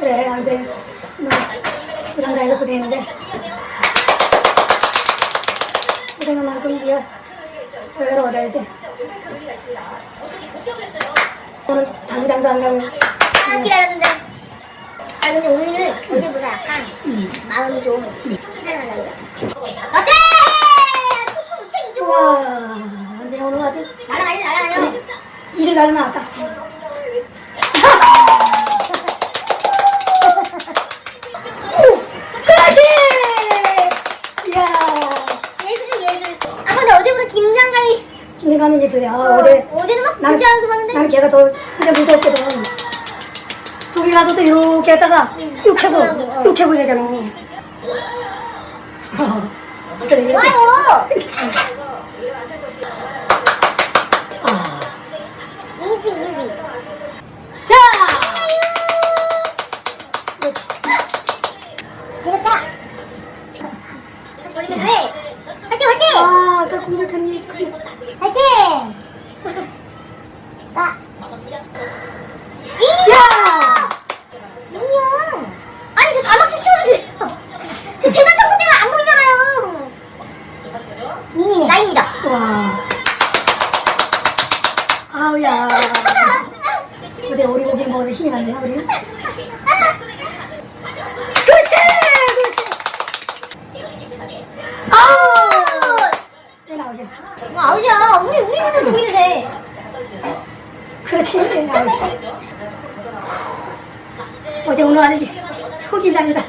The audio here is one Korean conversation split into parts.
그래, 안생. 뭐, 부상당해서 고생했는데. 고생한 만큼 네가 결과를 얻어야지. 오늘 당장도 안 가고. 아 기다렸는데. 아 근데 오늘은 어제보다 약간 마음이 좀 편안하다. 어째! 툭툭. 우와, 안생 오늘 아주 날아다녀 날아다녀. 일을 가는 나왔다. 그렇지! 이야, 예술 예술. 아 근데 어제보다 긴장감이. 긴장감이 이제 그래. 아, 어, 어제 어제는 막 나는- 긴장하면서 봤는데. 나는 걔가 더 진짜 무서웠거든. 거기 가서도 이렇게 했다가 육 해고, 어. 육 해고 이러잖아. 이렇게. 좋아요. 아. 아, 소리. 화이팅. 가. 야! 인형. 아니 저 자막 좀 치워주세요. 저 재난 정보 때문에 안 보이잖아요. 이민이 나입니다. 와. 아우야. 어제 오리고기 먹어서 힘이 났나, 우리는? 그렇지! 그렇지! 아우! 쟤 나오지. 뭐 아우야. 우리 우리 눈을 보이는 돼. 그렇지. 어제 오늘 아주 초긴장이다.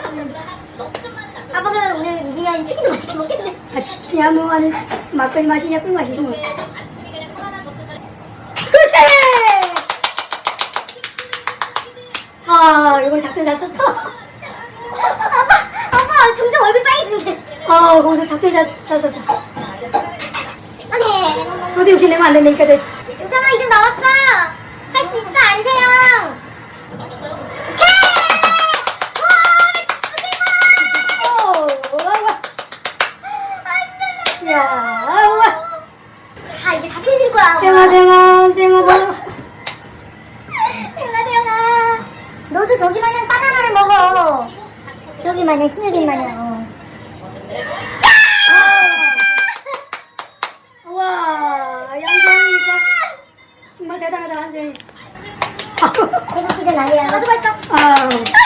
아빠 그러면 오늘 이기면 치킨도 맛있게 먹겠네. 아, 치킨이야, 뭐, 아니, 막걸리 마시냐, 꿀 마시지, 뭐. 그렇지! 아, 이번에 작전 잘 썼어. 아빠 아빠 점점 얼굴 빨개지는데. 아, 거기서 작전 잘, 잘 썼어. 너도 이렇게 내면 안 된다니까, 저. 괜찮아 이제 나왔어. 할 수 있어 안세영. 야, 우와. 아 이제 다 소리 질 거야. 생아, 생아, 생아, 너. 세영아 세영아. 너도 저기 마냥 바나나를 먹어. 저기 마냥 신유빈 마냥. 어. 와, 양성이 진짜 정말 대단하다, 한생이. 배고프지 난리야. 아 수고했어. 야.